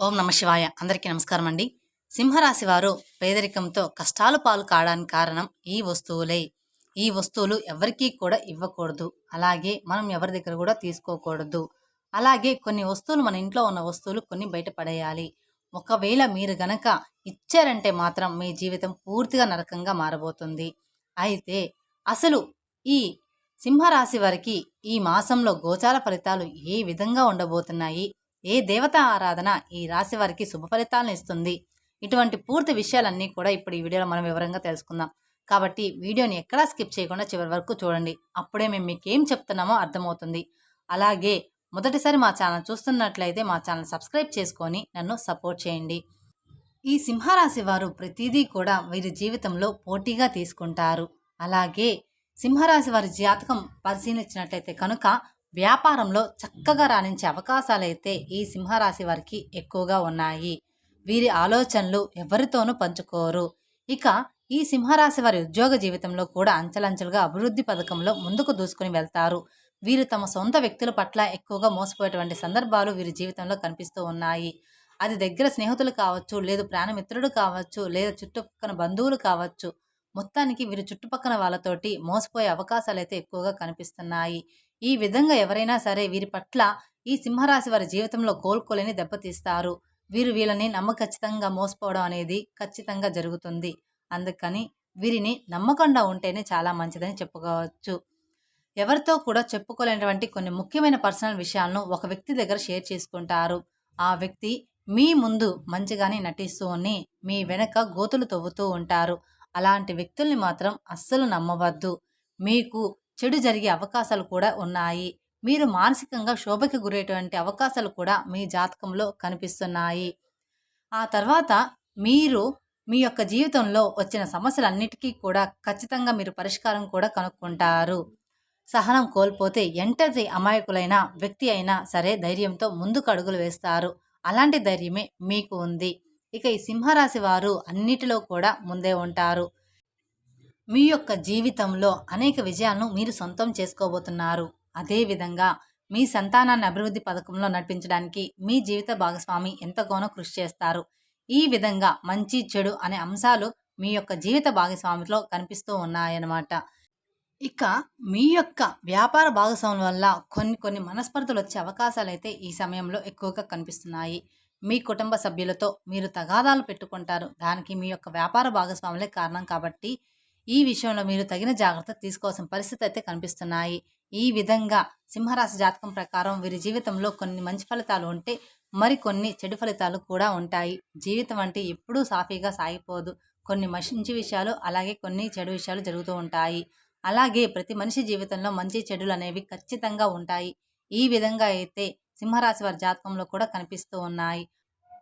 ఓం నమ శివాయ. అందరికీ నమస్కారం అండి. సింహరాశి వారు పేదరికంతో కష్టాలు పాలు కావడానికి కారణం ఈ వస్తువులే. ఈ వస్తువులు ఎవరికీ కూడా ఇవ్వకూడదు. అలాగే మనం ఎవరి దగ్గర కూడా తీసుకోకూడదు. అలాగే కొన్ని వస్తువులు మన ఇంట్లో ఉన్న వస్తువులు కొన్ని బయట పడేయాలి. ఒకవేళ మీరు గనక ఇచ్చారంటే మాత్రం మీ జీవితం పూర్తిగా నరకంగా మారబోతుంది. అయితే అసలు ఈ సింహరాశి వారికి ఈ మాసంలో గోచార ఫలితాలు ఏ విధంగా ఉండబోతున్నాయి? ఏ దేవత ఆరాధన ఈ రాశి వారికి శుభ ఫలితాలను ఇస్తుంది? ఇటువంటి పూర్తి విషయాలన్నీ కూడా ఇప్పుడు ఈ వీడియోలో మనం వివరంగా తెలుసుకుందాం. కాబట్టి వీడియోని ఎక్కడా స్కిప్ చేయకుండా చివరి వరకు చూడండి. అప్పుడే మేము మీకు ఏం చెప్తున్నామో అర్థమవుతుంది. అలాగే మొదటిసారి మా ఛానల్ చూస్తున్నట్లయితే మా ఛానల్ సబ్స్క్రైబ్ చేసుకొని నన్ను సపోర్ట్ చేయండి. ఈ సింహరాశి వారు ప్రతిదీ కూడా వీరి జీవితంలో పోటీగా తీసుకుంటారు. అలాగే సింహరాశి వారి జాతకం పరిశీలించినట్లయితే కనుక వ్యాపారంలో చక్కగా రాణించే అవకాశాలైతే ఈ సింహరాశి వారికి ఎక్కువగా ఉన్నాయి. వీరి ఆలోచనలు ఎవరితోనూ పంచుకోరు. ఇక ఈ సింహరాశి వారి ఉద్యోగ జీవితంలో కూడా అంచెలంచెలుగా అభివృద్ధి పథకంలో ముందుకు దూసుకుని వెళ్తారు. వీరు తమ సొంత వ్యక్తుల పట్ల ఎక్కువగా మోసపోయేటువంటి సందర్భాలు వీరి జీవితంలో కనిపిస్తూ ఉన్నాయి. అది దగ్గర స్నేహితులు కావచ్చు లేదు ప్రాణమిత్రుడు కావచ్చు లేదా చుట్టుపక్కల బంధువులు కావచ్చు మొత్తానికి వీరు చుట్టుపక్కల వాళ్ళతోటి మోసపోయే అవకాశాలు అయితే ఎక్కువగా కనిపిస్తున్నాయి. ఈ విధంగా ఎవరైనా సరే వీరి పట్ల ఈ సింహరాశి వారి జీవితంలో కోలుకోలేని దెబ్బతీస్తారు వీరు వీళ్ళని నమ్మ ఖచ్చితంగా మోసపోవడం అనేది ఖచ్చితంగా జరుగుతుంది. అందుకని వీరిని నమ్మకుండా ఉంటేనే చాలా మంచిదని చెప్పుకోవచ్చు. ఎవరితో కూడా చెప్పుకోలేనటువంటి కొన్ని ముఖ్యమైన పర్సనల్ విషయాలను ఒక వ్యక్తి దగ్గర షేర్ చేసుకుంటారు. ఆ వ్యక్తి మీ ముందు మంచిగానే నటిస్తూ ఉని మీ వెనక గోతులు తవ్వుతూ ఉంటారు. అలాంటి వ్యక్తుల్ని మాత్రం అస్సలు నమ్మవద్దు. మీకు చెడు జరిగే అవకాశాలు కూడా ఉన్నాయి. మీరు మానసికంగా శోభకి గురేటువంటి అవకాశాలు కూడా మీ జాతకంలో కనిపిస్తున్నాయి. ఆ తర్వాత మీరు మీ యొక్క జీవితంలో వచ్చిన సమస్యలన్నిటికీ కూడా ఖచ్చితంగా మీరు పరిష్కారం కూడా కనుక్కుంటారు. సహనం కోల్పోతే ఎంతటి అమాయకులైన వ్యక్తి అయినా సరే ధైర్యంతో ముందుకు అడుగులు వేస్తారు. అలాంటి ధైర్యమే మీకు ఉంది. ఇక ఈ సింహరాశి వారు అన్నిటిలో కూడా ముందే ఉంటారు. మీ యొక్క జీవితంలో అనేక విజయాలను మీరు సొంతం చేసుకోబోతున్నారు. అదేవిధంగా మీ సంతానాన్ని అభివృద్ధి పథకంలో నడిపించడానికి మీ జీవిత భాగస్వామి ఎంతగానో కృషి చేస్తారు. ఈ విధంగా మంచి చెడు అనే అంశాలు మీ యొక్క జీవిత భాగస్వామిలో కనిపిస్తూ ఉన్నాయన్నమాట. ఇక మీ యొక్క వ్యాపార భాగస్వామి వల్ల కొన్ని కొన్ని మనస్పర్ధలు వచ్చే అవకాశాలు అయితే ఈ సమయంలో ఎక్కువగా కనిపిస్తున్నాయి. మీ కుటుంబ సభ్యులతో మీరు తగాదాలు పెట్టుకుంటారు. దానికి మీ యొక్క వ్యాపార భాగస్వాములే కారణం కాబట్టి ఈ విషయంలో మీరు తగిన జాగ్రత్త తీసుకోవాల్సిన పరిస్థితి అయితే కనిపిస్తున్నాయి. ఈ విధంగా సింహరాశి జాతకం ప్రకారం వీరి జీవితంలో కొన్ని మంచి ఫలితాలు ఉంటే మరికొన్ని చెడు ఫలితాలు కూడా ఉంటాయి. జీవితం అంటే ఎప్పుడూ సాఫీగా సాగిపోదు. కొన్ని మంచి విషయాలు అలాగే కొన్ని చెడు విషయాలు జరుగుతూ ఉంటాయి. అలాగే ప్రతి మనిషి జీవితంలో మంచి చెడులు అనేవి ఖచ్చితంగా ఉంటాయి. ఈ విధంగా అయితే సింహరాశి వారి జాతకంలో కూడా కనిపిస్తూ ఉన్నాయి.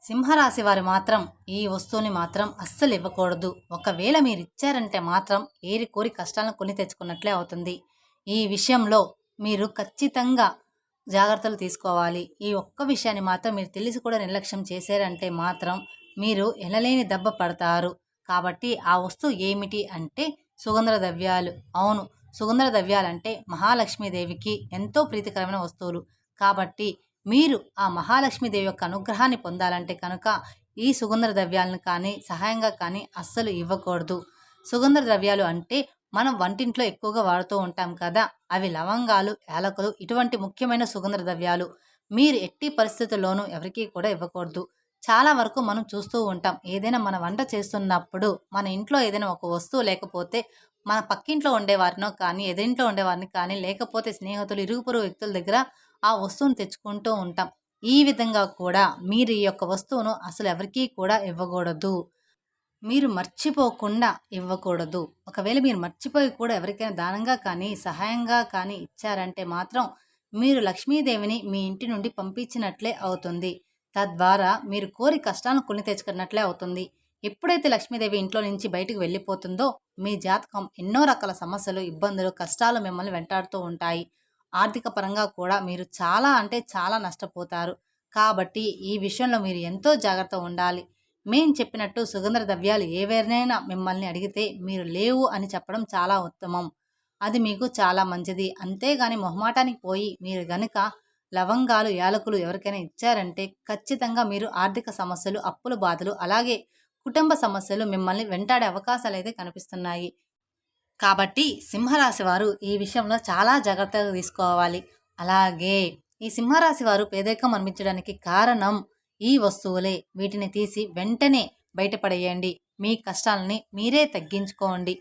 సింహరాశి వారు మాత్రం ఈ వస్తువుని మాత్రం అస్సలు ఇవ్వకూడదు. ఒకవేళ మీరు ఇచ్చారంటే మాత్రం ఏరి కోరి కష్టాలను కొని తెచ్చుకున్నట్లే అవుతుంది. ఈ విషయంలో మీరు ఖచ్చితంగా జాగ్రత్తలు తీసుకోవాలి. ఈ ఒక్క విషయాన్ని మాత్రం మీరు తెలిసి కూడా నిర్లక్ష్యం చేశారంటే మాత్రం మీరు ఎనలేని దెబ్బ పడతారు. కాబట్టి ఆ వస్తువు ఏమిటి అంటే సుగంధ ద్రవ్యాలు. అవును సుగంధ ద్రవ్యాలంటే మహాలక్ష్మీదేవికి ఎంతో ప్రీతికరమైన వస్తువులు. కాబట్టి మీరు ఆ మహాలక్ష్మీదేవి యొక్క అనుగ్రహాన్ని పొందాలంటే కనుక ఈ సుగంధ ద్రవ్యాలను కానీ సహాయంగా కానీ అస్సలు ఇవ్వకూడదు. సుగంధ ద్రవ్యాలు అంటే మనం వంటింట్లో ఎక్కువగా వాడుతూ ఉంటాం కదా అవి లవంగాలు యాలకులు ఇటువంటి ముఖ్యమైన సుగంధ ద్రవ్యాలు. మీరు ఎట్టి పరిస్థితుల్లోనూ ఎవరికీ కూడా ఇవ్వకూడదు. చాలా వరకు మనం చూస్తూ ఉంటాం ఏదైనా మన వంట చేస్తున్నప్పుడు మన ఇంట్లో ఏదైనా ఒక వస్తువు లేకపోతే మన పక్కింట్లో ఉండేవారినో కానీ ఎదురింట్లో ఉండేవారిని కానీ లేకపోతే స్నేహితులు ఇరుగుపొరుగు వ్యక్తుల దగ్గర ఆ వస్తువును తెచ్చుకుంటూ ఉంటాం. ఈ విధంగా కూడా మీరు ఈ యొక్క వస్తువును అసలు ఎవరికీ కూడా ఇవ్వకూడదు. మీరు మర్చిపోకుండా ఇవ్వకూడదు. ఒకవేళ మీరు మర్చిపోయి కూడా ఎవరికైనా దానంగా కానీ సహాయంగా కానీ ఇచ్చారంటే మాత్రం మీరు లక్ష్మీదేవిని మీ ఇంటి నుండి పంపించినట్లే అవుతుంది. తద్వారా మీరు కోరి కష్టాలను కొని తెచ్చుకున్నట్లే అవుతుంది. ఎప్పుడైతే లక్ష్మీదేవి ఇంట్లో నుంచి బయటకు వెళ్ళిపోతుందో మీ జాతకం ఎన్నో రకాల సమస్యలు ఇబ్బందులు కష్టాలు మిమ్మల్ని వెంటాడుతూ ఉంటాయి. ఆర్థిక పరంగా కూడా మీరు చాలా అంటే చాలా నష్టపోతారు. కాబట్టి ఈ విషయంలో మీరు ఎంతో జాగ్రత్త ఉండాలి. మేం చెప్పినట్టు సుగంధ ద్రవ్యాలు ఏవైనా మిమ్మల్ని అడిగితే మీరు లేవు అని చెప్పడం చాలా ఉత్తమం. అది మీకు చాలా మంచిది. అంతేగాని మొహమాటానికి పోయి మీరు గనుక లవంగాలు యాలకులు ఎవరికైనా ఇచ్చారంటే ఖచ్చితంగా మీరు ఆర్థిక సమస్యలు అప్పుల బాధలు అలాగే కుటుంబ సమస్యలు మిమ్మల్ని వెంటాడే అవకాశాలు అయితే కనిపిస్తున్నాయి. కాబట్టి సింహరాశి వారు ఈ విషయంలో చాలా జాగ్రత్తగా తీసుకోవాలి. అలాగే ఈ సింహరాశి వారు పేదరికం అనిపించడానికి కారణం ఈ వస్తువులే. వీటిని తీసి వెంటనే బయటపడేయండి. మీ కష్టాలని మీరే తగ్గించుకోండి.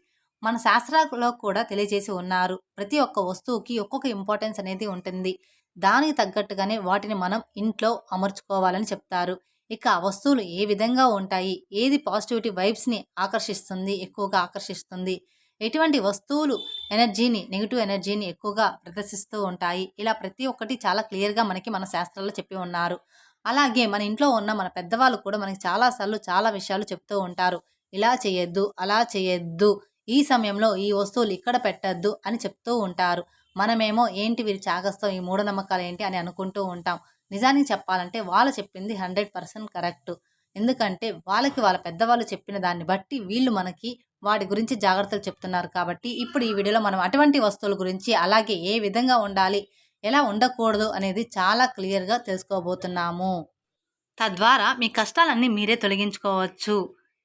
మన శాస్త్రాలలో కూడా తెలియజేసి ఉన్నారు. ప్రతి ఒక్క వస్తువుకి ఒక్కొక్క ఇంపార్టెన్స్ అనేది ఉంటుంది. దానికి తగ్గట్టుగానే వాటిని మనం ఇంట్లో అమర్చుకోవాలని చెప్తారు. ఇక ఆ వస్తువులు ఏ విధంగా ఉంటాయి? ఏది పాజిటివిటీ వైబ్స్ని ఆకర్షిస్తుంది? ఎక్కువగా ఆకర్షిస్తుంది? ఎటువంటి వస్తువులు ఎనర్జీని నెగిటివ్ ఎనర్జీని ఎక్కువగా ప్రదర్శిస్తూ ఉంటాయి? ఇలా ప్రతి ఒక్కటి చాలా క్లియర్గా మనకి మన శాస్త్రాల్లో చెప్పి ఉన్నారు. అలాగే మన ఇంట్లో ఉన్న మన పెద్దవాళ్ళు కూడా మనకి చాలాసార్లు చాలా విషయాలు చెప్తూ ఉంటారు. ఇలా చేయొద్దు అలా చేయొద్దు ఈ సమయంలో ఈ వస్తువులు ఇక్కడ పెట్టద్దు అని చెప్తూ ఉంటారు. మనమేమో ఏంటి వీరి చాగస్తాం ఈ మూఢనమ్మకాలు ఏంటి అని అనుకుంటూ ఉంటాం. నిజానికి చెప్పాలంటే వాళ్ళు చెప్పింది హండ్రెడ్ పర్సెంట్ కరెక్ట్. ఎందుకంటే వాళ్ళకి వాళ్ళ పెద్దవాళ్ళు చెప్పిన దాన్ని బట్టి వీళ్ళు మనకి వాటి గురించి జాగ్రత్తలు చెప్తున్నారు కాబట్టి ఇప్పుడు ఈ వీడియోలో మనం అటువంటి వస్తువుల గురించి అలాగే ఏ విధంగా ఉండాలి ఎలా ఉండకూడదు అనేది చాలా క్లియర్గా తెలుసుకోబోతున్నాము. తద్వారా మీ కష్టాలన్నీ మీరే తొలగించుకోవచ్చు.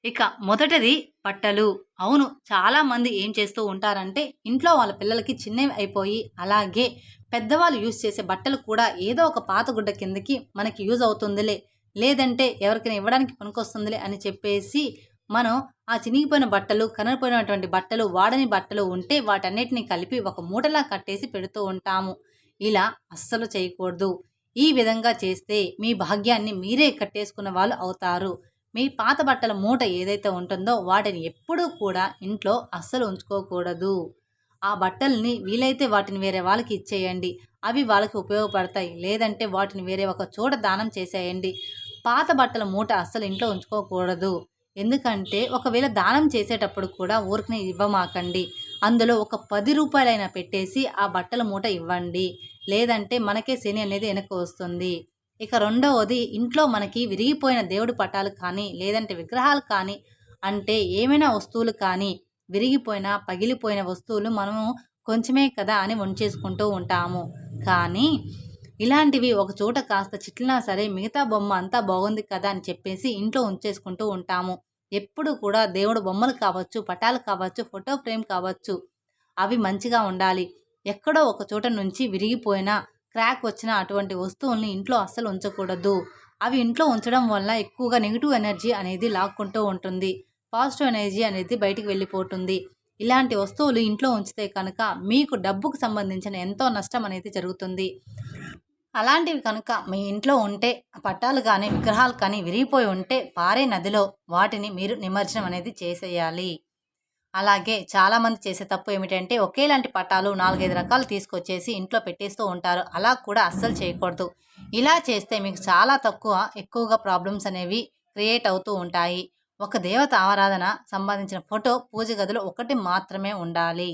ఇక మొదటిది బట్టలు. అవును చాలామంది ఏం చేస్తూ ఉంటారంటే ఇంట్లో వాళ్ళ పిల్లలకి చిన్నవి అయిపోయి అలాగే పెద్దవాళ్ళు యూజ్ చేసే బట్టలు కూడా ఏదో ఒక పాత గుడ్డ కిందకి మనకి యూజ్ అవుతుందిలే లేదంటే ఎవరికైనా ఇవ్వడానికి పనికొస్తుందిలే అని చెప్పేసి మనం ఆ చినిగిపోయిన బట్టలు కనరిపోయినటువంటి బట్టలు వాడని బట్టలు ఉంటే వాటన్నిటిని కలిపి ఒక మూటలా కట్టేసి పెడుతూ ఉంటాము. ఇలా అస్సలు చేయకూడదు. ఈ విధంగా చేస్తే మీ భాగ్యాన్ని మీరే కట్టేసుకున్న వాళ్ళు అవుతారు. మీ పాత బట్టల మూట ఏదైతే ఉంటుందో వాటిని ఎప్పుడూ కూడా ఇంట్లో అస్సలు ఉంచుకోకూడదు. ఆ బట్టల్ని వీలైతే వాటిని వేరే వాళ్ళకి ఇచ్చేయండి. అవి వాళ్ళకి ఉపయోగపడతాయి. లేదంటే వాటిని వేరే ఒక చోట దానం చేసేయండి. పాత బట్టల మూట అస్సలు ఇంట్లో ఉంచుకోకూడదు. ఎందుకంటే ఒకవేళ దానం చేసేటప్పుడు కూడా ఊరికి ఇవ్వమాకండి. అందులో ఒక పది రూపాయలైనా పెట్టేసి ఆ బట్టల మూట ఇవ్వండి. లేదంటే మనకే శని అనేది వెనక్కి వస్తుంది. ఇక రెండవది ఇంట్లో మనకి విరిగిపోయిన దేవుడి పటాలు కానీ లేదంటే విగ్రహాలు కానీ అంటే ఏమైనా వస్తువులు కానీ విరిగిపోయిన పగిలిపోయిన వస్తువులు మనము కొంచెమే కదా అని వంచేసుకుంటూ ఉంటాము. కానీ ఇలాంటివి ఒక చోట కాస్త చిట్లినా సరే మిగతా బొమ్మ అంతా బాగుంది కదా అని చెప్పేసి ఇంట్లో ఉంచేసుకుంటూ ఉంటాము. ఎప్పుడు కూడా దేవుడు బొమ్మలు కావచ్చు పటాలు కావచ్చు ఫోటో ఫ్రేమ్ కావచ్చు అవి మంచిగా ఉండాలి. ఎక్కడో ఒక చోట నుంచి విరిగిపోయిన క్రాక్ వచ్చిన అటువంటి వస్తువుల్ని ఇంట్లో అస్సలు ఉంచకూడదు. అవి ఇంట్లో ఉంచడం వల్ల ఎక్కువగా నెగిటివ్ ఎనర్జీ అనేది లాక్కుంటూ ఉంటుంది. పాజిటివ్ ఎనర్జీ అనేది బయటికి వెళ్ళిపోతుంది. ఇలాంటి వస్తువులు ఇంట్లో ఉంచితే కనుక మీకు డబ్బుకు సంబంధించిన ఎంతో నష్టం అనేది జరుగుతుంది. అలాంటివి కనుక మీ ఇంట్లో ఉంటే పట్టాలు కానీ విగ్రహాలు కానీ విరిగిపోయి ఉంటే పారే నదిలో వాటిని మీరు నిమజ్జనం అనేది చేసేయాలి. అలాగే చాలామంది చేసే తప్పు ఏమిటంటే ఒకేలాంటి పటాలు నాలుగైదు రకాలు తీసుకొచ్చేసి ఇంట్లో పెట్టేస్తూ ఉంటారు. అలా కూడా అస్సలు చేయకూడదు. ఇలా చేస్తే మీకు చాలా తక్కువ ఎక్కువగా ప్రాబ్లమ్స్ అనేవి క్రియేట్ అవుతూ ఉంటాయి. ఒక దేవత ఆరాధన సంబంధించిన ఫోటో పూజ గదిలో ఒకటి మాత్రమే ఉండాలి.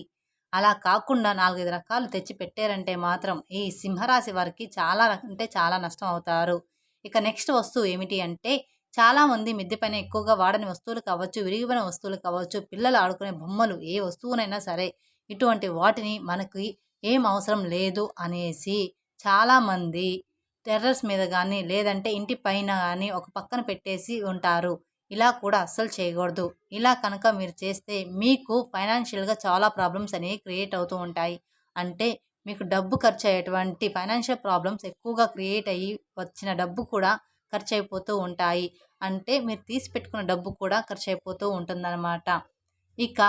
అలా కాకుండా నాలుగైదు రకాలు తెచ్చి పెట్టారంటే మాత్రం ఈ సింహరాశి వారికి చాలా అంటే చాలా నష్టం అవుతారు. ఇక నెక్స్ట్ వస్తువు ఏమిటి అంటే చాలామంది మిద్దె పైన ఎక్కువగా వాడని వస్తువులు కావచ్చు విరిగిపోయిన వస్తువులు కావచ్చు పిల్లలు ఆడుకునే బొమ్మలు ఏ వస్తువునైనా సరే ఇటువంటి వాటిని మనకి ఏం అవసరం లేదు అనేసి చాలామంది టెర్రస్ మీద కానీ లేదంటే ఇంటి పైన కానీ ఒక పక్కన పెట్టేసి ఉంటారు. ఇలా కూడా అస్సలు చేయకూడదు. ఇలా కనుక మీరు చేస్తే మీకు ఫైనాన్షియల్గా చాలా ప్రాబ్లమ్స్ అనేవి క్రియేట్ అవుతూ ఉంటాయి. అంటే మీకు డబ్బు ఖర్చు అయ్యేటువంటి ఫైనాన్షియల్ ప్రాబ్లమ్స్ ఎక్కువగా క్రియేట్ అయ్యి వచ్చిన డబ్బు కూడా ఖర్చు అయిపోతూ ఉంటాయి. అంటే మీరు తీసి పెట్టుకున్న డబ్బు కూడా ఖర్చు అయిపోతూ ఉంటుందన్నమాట. ఇక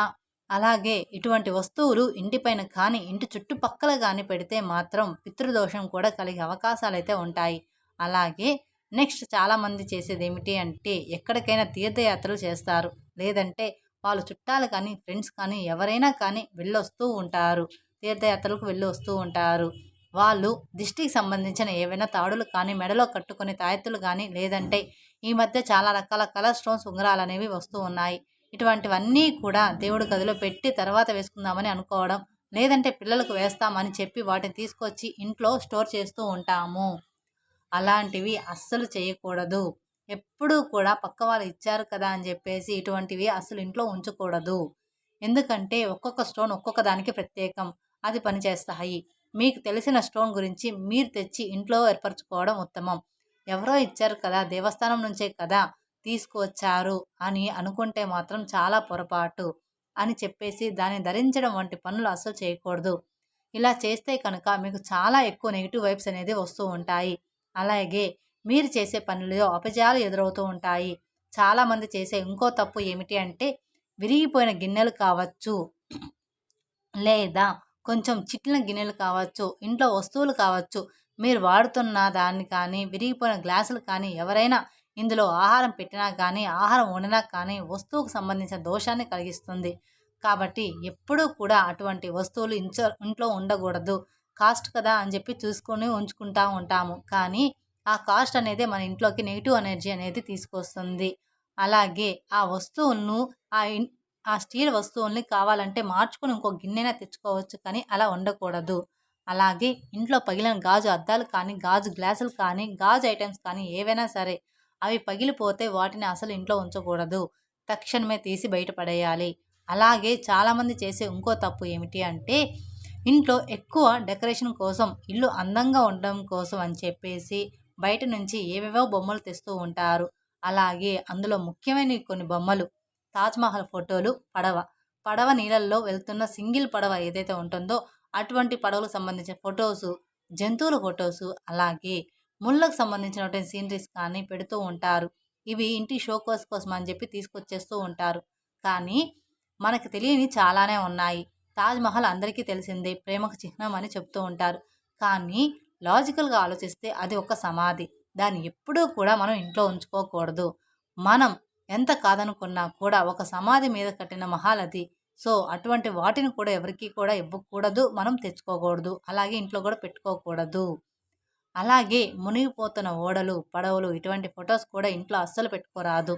అలాగే ఇటువంటి వస్తువులు ఇంటిపైన కానీ ఇంటి చుట్టుపక్కల కానీ పెడితే మాత్రం పితృదోషం కూడా కలిగే అవకాశాలు అయితే ఉంటాయి. అలాగే నెక్స్ట్ చాలామంది చేసేది ఏమిటి అంటే ఎక్కడికైనా తీర్థయాత్రలు చేస్తారు. లేదంటే వాళ్ళు చుట్టాలు కానీ ఫ్రెండ్స్ కానీ ఎవరైనా కానీ వెళ్ళొస్తూ ఉంటారు. తీర్థయాత్రలకు వెళ్ళి వస్తూ ఉంటారు. వాళ్ళు దిష్టికి సంబంధించిన ఏవైనా తాడులు కానీ మెడలో కట్టుకునే తాయెత్తులు కానీ లేదంటే ఈ మధ్య చాలా రకాల కలర్ స్టోన్స్ ఉంగరాలు అనేవి వస్తూ ఉన్నాయి. ఇటువంటివన్నీ కూడా దేవుడి గదిలో పెట్టి తర్వాత వేసుకుందామని అనుకోవడం లేదంటే పిల్లలకు వేస్తామని చెప్పి వాటిని తీసుకొచ్చి ఇంట్లో స్టోర్ చేస్తూ ఉంటాము. అలాంటివి అస్సలు చేయకూడదు. ఎప్పుడూ కూడా పక్క వాళ్ళు ఇచ్చారు కదా అని చెప్పేసి ఇటువంటివి అసలు ఇంట్లో ఉంచకూడదు. ఎందుకంటే ఒక్కొక్క స్టోన్ ఒక్కొక్క దానికి ప్రత్యేకం. అది పనిచేస్తాయి మీకు తెలిసిన స్టోన్ గురించి మీరు తెచ్చి ఇంట్లో ఏర్పరచుకోవడం ఉత్తమం. ఎవరో ఇచ్చారు కదా దేవస్థానం నుంచే కదా తీసుకువచ్చారు అని అనుకుంటే మాత్రం చాలా పొరపాటు అని చెప్పేసి దాన్ని ధరించడం వంటి పనులు అస్సలు చేయకూడదు. ఇలా చేస్తే కనుక మీకు చాలా ఎక్కువ నెగిటివ్ వైబ్స్ అనేది వస్తూ ఉంటాయి. అలాగే మీరు చేసే పనుల్లో అపజయాలు ఎదురవుతూ ఉంటాయి. చాలామంది చేసే ఇంకో తప్పు ఏమిటి అంటే విరిగిపోయిన గిన్నెలు కావచ్చు లేదా కొంచెం చిట్లిన గిన్నెలు కావచ్చు ఇంట్లో వస్తువులు కావచ్చు మీరు వాడుతున్న దాన్ని కానీ విరిగిపోయిన గ్లాసులు కానీ ఎవరైనా ఇందులో ఆహారం పెట్టినా కానీ ఆహారం వండినా కానీ వస్తువుకు సంబంధించిన దోషాన్ని కలిగిస్తుంది. కాబట్టి ఎప్పుడూ కూడా అటువంటి వస్తువులు ఇంట్లో ఉండకూడదు. కాస్ట్ కదా అని చెప్పి చూసుకొని ఉంచుకుంటా ఉంటాము. కానీ ఆ కాస్ట్ అనేది మన ఇంట్లోకి నెగిటివ్ ఎనర్జీ అనేది తీసుకొస్తుంది. అలాగే ఆ వస్తువులను ఆ ఆ స్టీల్ వస్తువుల్ని కావాలంటే మార్చుకొని ఇంకో గిన్నెనా తెచ్చుకోవచ్చు కానీ అలా ఉండకూడదు అలాగే ఇంట్లో పగిలిన గాజు అద్దాలు కానీ గాజు గ్లాసులు కానీ గాజు ఐటమ్స్ కానీ ఏవైనా సరే అవి పగిలిపోతే వాటిని అసలు ఇంట్లో ఉంచకూడదు. తక్షణమే తీసి బయటపడేయాలి అలాగే చాలామంది చేసే ఇంకో తప్పు ఏమిటి అంటే ఇంట్లో ఎక్కువ డెకరేషన్ కోసం ఇల్లు అందంగా ఉండడం కోసం అని చెప్పేసి బయట నుంచి ఏవేవో బొమ్మలు తెస్తూ ఉంటారు. అలాగే అందులో ముఖ్యమైన కొన్ని బొమ్మలు. తాజ్మహల్ ఫోటోలు పడవ. పడవ నీళ్ళల్లో వెళ్తున్న సింగిల్ పడవ ఏదైతే ఉంటుందో అటువంటి పడవలకు సంబంధించిన ఫొటోసు జంతువుల ఫొటోసు అలాగే ముళ్ళకు సంబంధించినటువంటి సీనరీస్ కానీ పెడుతూ ఉంటారు. ఇవి ఇంటి షోకోస్ కోసం అని చెప్పి తీసుకొచ్చేస్తూ ఉంటారు. కానీ మనకు తెలియని చాలానే ఉన్నాయి. తాజ్మహల్ అందరికీ తెలిసిందే ప్రేమకు చిహ్నం అని చెప్తూ ఉంటారు. కానీ లాజికల్గా ఆలోచిస్తే అది ఒక సమాధి. దాన్ని ఎప్పుడూ కూడా మనం ఇంట్లో ఉంచుకోకూడదు. మనం ఎంత కాదనుకున్నా కూడా ఒక సమాధి మీద కట్టిన మహాలది సో అటువంటి వాటిని కూడా ఎవరికి కూడా ఇవ్వకూడదు. మనం తెచ్చుకోకూడదు. అలాగే ఇంట్లో కూడా పెట్టుకోకూడదు. అలాగే మునిగిపోతున్న ఓడలు పడవలు ఇటువంటి ఫొటోస్ కూడా ఇంట్లో అస్సలు పెట్టుకోరాదు.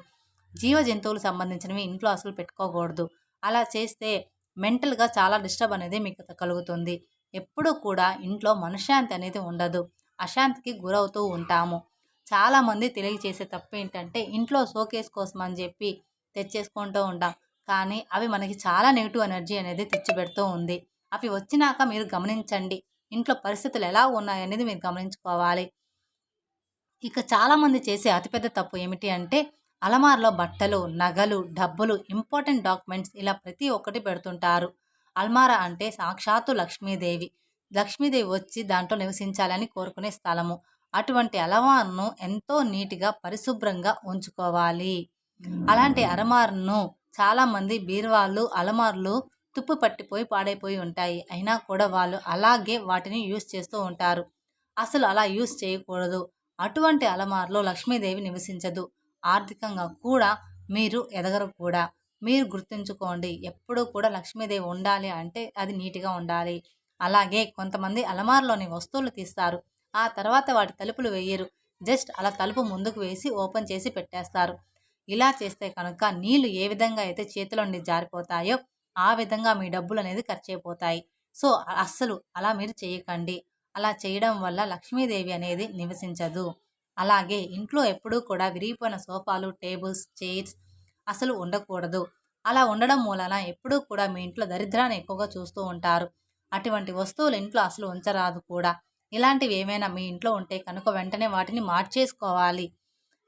జీవ జంతువులు సంబంధించినవి ఇంట్లో అసలు పెట్టుకోకూడదు. అలా చేస్తే మెంటల్గా చాలా డిస్టర్బ్ అనేది మీకు కలుగుతుంది. ఎప్పుడూ కూడా ఇంట్లో మనశ్శాంతి అనేది ఉండదు. అశాంతికి గురవుతూ ఉంటాము. చాలామంది తెలియజేసే తప్పు ఏంటంటే ఇంట్లో షోకేస్ కోసం అని చెప్పి తెచ్చేసుకుంటూ ఉంటాం. కానీ అవి మనకి చాలా నెగిటివ్ ఎనర్జీ అనేది తెచ్చిపెడుతూ ఉంది. అవి వచ్చినాక మీరు గమనించండి. ఇంట్లో పరిస్థితులు ఎలా ఉన్నాయనేది మీరు గమనించుకోవాలి. ఇక చాలామంది చేసే అతిపెద్ద తప్పు ఏమిటి అంటే అలమార్లో బట్టలు నగలు డబ్బులు ఇంపార్టెంట్ డాక్యుమెంట్స్ ఇలా ప్రతి ఒక్కటి పెడుతుంటారు. అల్మారా అంటే సాక్షాత్తు లక్ష్మీదేవి. లక్ష్మీదేవి వచ్చి దాంట్లో నివసించాలని కోరుకునే స్థలము. అటువంటి అలమార్ను ఎంతో నీట్గా పరిశుభ్రంగా ఉంచుకోవాలి. అలాంటి అలమార్ను చాలామంది బీరువాళ్ళు అలమార్లు తుప్పు పట్టిపోయి పాడైపోయి ఉంటాయి. అయినా కూడా వాళ్ళు అలాగే వాటిని యూస్ చేస్తూ ఉంటారు. అసలు అలా యూస్ చేయకూడదు. అటువంటి అలమార్లో లక్ష్మీదేవి నివసించదు. ఆర్థికంగా కూడా మీరు ఎదగరు కూడా. మీరు గుర్తుంచుకోండి ఎప్పుడూ కూడా లక్ష్మీదేవి ఉండాలి అంటే అది నీట్గా ఉండాలి. అలాగే కొంతమంది అలమార్లోని వస్తువులు తీస్తారు ఆ తర్వాత వాటి తలుపులు వేయరు. జస్ట్ అలా తలుపు ముందుకు వేసి ఓపెన్ చేసి పెట్టేస్తారు. ఇలా చేస్తే కనుక నీళ్ళు ఏ విధంగా అయితే చేతిలో నుండి జారిపోతాయో ఆ విధంగా మీ డబ్బులు అనేది ఖర్చు అయిపోతాయి. సో అస్సలు అలా మీరు చేయకండి. అలా చేయడం వల్ల లక్ష్మీదేవి అనేది నివసించదు. అలాగే ఇంట్లో ఎప్పుడూ కూడా విరిగిపోయిన సోఫాలు టేబుల్స్ చైర్స్ అసలు ఉండకూడదు. అలా ఉండడం మూలన ఎప్పుడూ కూడా మీ ఇంట్లో దరిద్రాన్ని ఎక్కువగా చూస్తూ ఉంటారు. అటువంటి వస్తువులు ఇంట్లో అసలు ఉంచరాదు కూడా. ఇలాంటివి ఏమైనా మీ ఇంట్లో ఉంటే కనుక వెంటనే వాటిని మార్చేసుకోవాలి.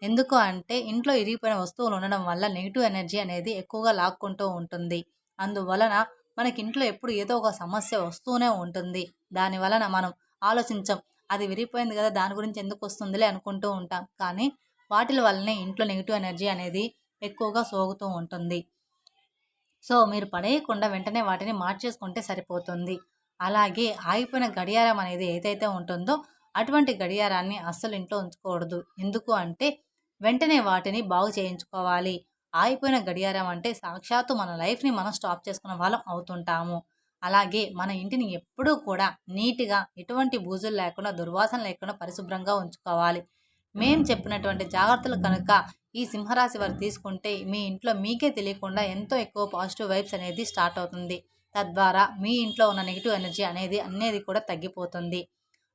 ఎందుకు అంటే ఇంట్లో ఇరిగిపోయిన వస్తువులు ఉండడం వల్ల నెగిటివ్ ఎనర్జీ అనేది ఎక్కువగా లాక్కుంటూ ఉంటుంది. అందువలన మనకి ఇంట్లో ఎప్పుడు ఏదో ఒక సమస్య వస్తూనే ఉంటుంది. దాని వలన మనం ఆలోచించం అది విరిగిపోయింది కదా దాని గురించి ఎందుకు వస్తుందిలే అనుకుంటూ ఉంటాం. కానీ వాటి వల్లనే ఇంట్లో నెగిటివ్ ఎనర్జీ అనేది ఎక్కువగా సోగుతూ ఉంటుంది. సో మీరు పడేయకుండా వెంటనే వాటిని మార్చేసుకుంటే సరిపోతుంది. అలాగే ఆగిపోయిన గడియారం అనేది ఏదైతే ఉంటుందో అటువంటి గడియారాన్ని అస్సలు ఇంట్లో ఉంచకూడదు. ఎందుకు అంటే వెంటనే వాటిని బాగు చేయించుకోవాలి. ఆగిపోయిన గడియారం అంటే సాక్షాత్తు మన లైఫ్ని మనం స్టాప్ చేసుకున్న వాళ్ళం అవుతుంటాము. అలాగే మన ఇంటిని ఎప్పుడూ కూడా నీట్గా ఎటువంటి బూజులు లేకుండా దుర్వాసన లేకుండా పరిశుభ్రంగా ఉంచుకోవాలి. మేం చెప్పినటువంటి జాగ్రత్తలు కనుక ఈ సింహరాశి వారు తీసుకుంటే మీ ఇంట్లో మీకే తెలియకుండా ఎంతో ఎక్కువ పాజిటివ్ వైబ్స్ అనేది స్టార్ట్ అవుతుంది. తద్వారా మీ ఇంట్లో ఉన్న నెగిటివ్ ఎనర్జీ అనేది అనేది కూడా తగ్గిపోతుంది.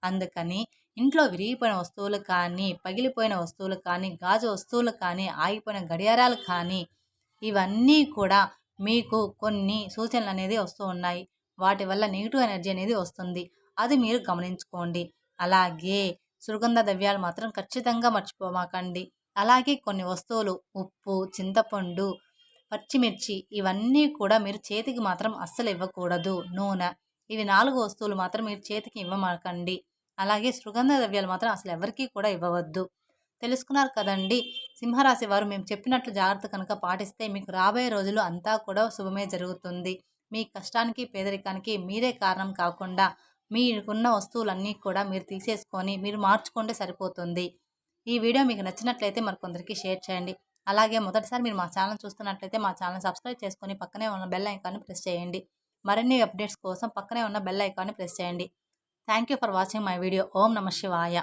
అందుకని ఇంట్లో విరిగిపోయిన వస్తువులు కానీ పగిలిపోయిన వస్తువులు కానీ గాజు వస్తువులు కానీ ఆగిపోయిన గడియారాలు కానీ ఇవన్నీ కూడా మీకు కొన్ని సూచనలు అనేది వస్తూ ఉన్నాయి. వాటి వల్ల నెగిటివ్ ఎనర్జీ అనేది వస్తుంది. అది మీరు గమనించుకోండి. అలాగే సుగంధ ద్రవ్యాలు మాత్రం ఖచ్చితంగా మర్చిపోమాకండి. అలాగే కొన్ని వస్తువులు ఉప్పు చింతపండు పచ్చిమిర్చి ఇవన్నీ కూడా మీరు చేతికి మాత్రం అస్సలు ఇవ్వకూడదు. నూనె ఇవి నాలుగు వస్తువులు మాత్రం మీరు చేతికి ఇవ్వమాకండి. అలాగే సుగంధ ద్రవ్యాలు మాత్రం అసలు ఎవరికీ కూడా ఇవ్వవద్దు. తెలుసుకున్నారు కదండి సింహరాశి వారు మేము చెప్పినట్లు జాగ్రత్త కనుక పాటిస్తే మీకు రాబోయే రోజులు అంతా కూడా శుభమే జరుగుతుంది. మీ కష్టానికి పేదరికానికి మీరే కారణం కాకుండా మీకున్న వస్తువులన్నీ కూడా మీరు తీసేసుకొని మీరు మార్చుకుంటే సరిపోతుంది. ఈ వీడియో మీకు నచ్చినట్లయితే మరికొందరికి షేర్ చేయండి. అలాగే మొదటిసారి మీరు మా ఛానల్ చూస్తున్నట్లయితే మా ఛానల్ సబ్స్క్రైబ్ చేసుకొని పక్కనే ఉన్న బెల్ ఐకాన్ని ప్రెస్ చేయండి. మరిన్ని అప్డేట్స్ కోసం పక్కనే ఉన్న బెల్ ఐకాన్ని ప్రెస్ చేయండి. Thank you for watching my video. ఓం నమ శివాయ.